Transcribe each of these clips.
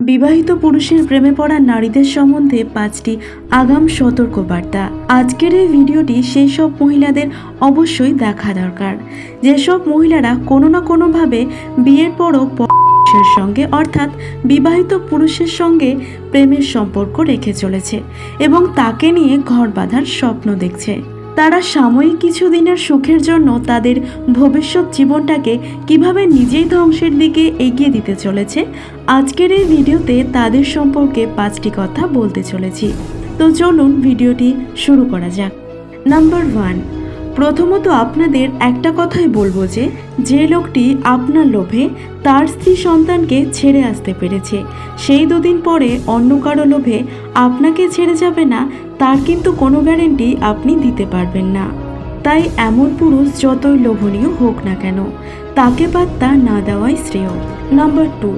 বিবাহিত পুরুষের প্রেমে পড়া নারীদের সম্বন্ধে পাঁচটি আগাম সতর্কবার্তা। আজকের এই ভিডিওটি সেই সব মহিলাদের অবশ্যই দেখা দরকার। যেসব মহিলারা কোনো না কোনোভাবে বিয়ের পরও পুরুষের সঙ্গে অর্থাৎ বিবাহিত পুরুষের সঙ্গে প্রেমের সম্পর্ক রেখে চলেছে এবং তাকে নিয়ে ঘর বাঁধার স্বপ্ন দেখছে। তারা সাময়িক কিছু দিনের সুখের জন্য তাদের ভবিষ্যৎ জীবনটাকে কীভাবে নিজেই ধ্বংসের দিকে এগিয়ে দিতে চলেছে, আজকের এই ভিডিওতে তাদের সম্পর্কে পাঁচটি কথা বলতে চলেছি। তো চলুন ভিডিওটি শুরু করা যাক। নাম্বার ওয়ান প্রথমত আপনাদের একটা কথাই বলব যে যে লোকটি আপনার লোভে তার স্ত্রী সন্তানকে ছেড়ে আসতে পেরেছে। সেই দুদিন পরে অন্য কারও লোভে আপনাকে ছেড়ে যাবে না, তার কিন্তু কোনো গ্যারেন্টি আপনি দিতে পারবেন না। তাই এমন পুরুষ যতই লোভনীয় হোক না কেন, তাকে পাত্তা না দেওয়াই শ্রেয়। নাম্বার টু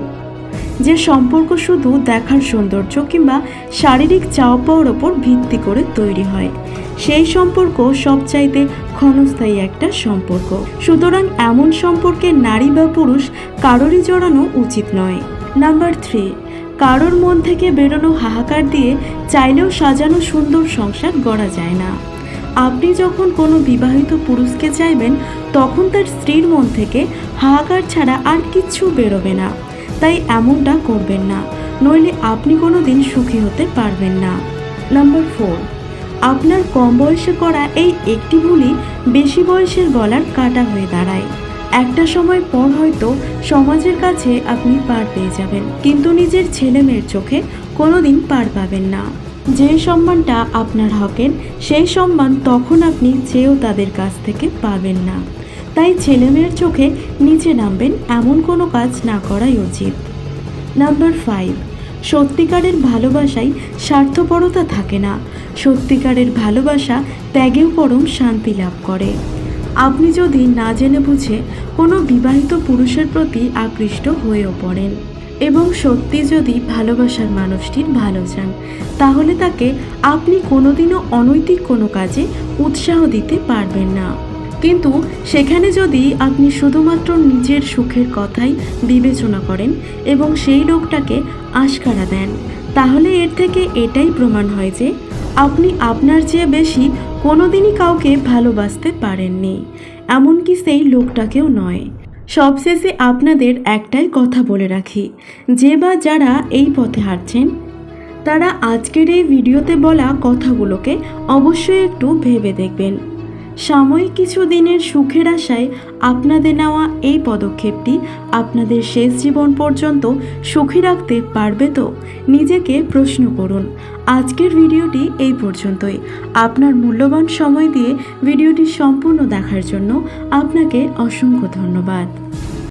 যে সম্পর্ক শুধু দেখার সৌন্দর্য কিংবা শারীরিক চাওয়া পাওয়ার ওপর ভিত্তি করে তৈরি হয়, সেই সম্পর্ক সবচাইতে ক্ষণস্থায়ী একটা সম্পর্ক। সুতরাং এমন সম্পর্কে নারী বা পুরুষ কারোরই জড়ানো উচিত নয়। নাম্বার থ্রি, কারোর মন থেকে বেরোনো হাহাকার দিয়ে চাইলেও সাজানো সুন্দর সংসার গড়া যায় না। আপনি যখন কোনো বিবাহিত পুরুষকে চাইবেন, তখন তার স্ত্রীর মন থেকে হাহাকার ছাড়া আর কিচ্ছু বেরোবে না। তাই এমনটা করবেন না। নইলে আপনি কোনো দিন সুখী হতে পারবেন না। নাম্বার ফোর, আপনার কম বয়সে করা এই একটি ভুলই বেশি বয়সের গলার কাটা হয়ে দাঁড়ায়। একটা সময় পর হয়তো সমাজের কাছে আপনি পার পেয়ে যাবেন, কিন্তু নিজের ছেলে মেয়ের চোখে কোনোদিন পার পাবেন না। যে সম্মানটা আপনার হকের সেই সম্মান তখন আপনি চেয়েও তাদের কাছ থেকে পাবেন না। তাই ছেলেমেয়ের চোখে নিচে নামবেন এমন কোনো কাজ না করাই উচিত। নাম্বার ফাইভ সত্যিকারের ভালোবাসায় স্বার্থপরতা থাকে না। সত্যিকারের ভালোবাসা ত্যাগেও পরম শান্তি লাভ করে। আপনি যদি না জেনে বুঝে কোনো বিবাহিত পুরুষের প্রতি আকৃষ্ট হয়েও পড়েন এবং সত্যি যদি ভালোবাসার মানুষটির ভালো চান, তাহলে তাকে আপনি কোনোদিনও অনৈতিক কোনো কাজে উৎসাহ দিতে পারবেন না। কিন্তু সেখানে যদি আপনি শুধুমাত্র নিজের সুখের কথাই বিবেচনা করেন এবং সেই লোকটাকে আশকারা দেন, তাহলে এর থেকে এটাই প্রমাণ হয় যে আপনি আপনার চেয়ে বেশি কোনোদিনই কাউকে ভালোবাসতে পারেননি, এমনকি সেই লোকটাকেও নয়। সবশেষে আপনাদের একটাই কথা বলে রাখি, যে বা যারা এই পথে হাঁটছেন, তারা আজকের এই ভিডিওতে বলা কথাগুলোকে অবশ্যই একটু ভেবে দেখবেন। সাময়িক কিছু দিনের সুখের আশায় আপনাদের নেওয়া এই পদক্ষেপটি আপনাদের শেষ জীবন পর্যন্ত সুখী রাখতে পারবে তো? নিজেকে প্রশ্ন করুন। আজকের ভিডিওটি এই পর্যন্তই। আপনার মূল্যবান সময় দিয়ে ভিডিওটি সম্পূর্ণ দেখার জন্য আপনাকে অসংখ্য ধন্যবাদ।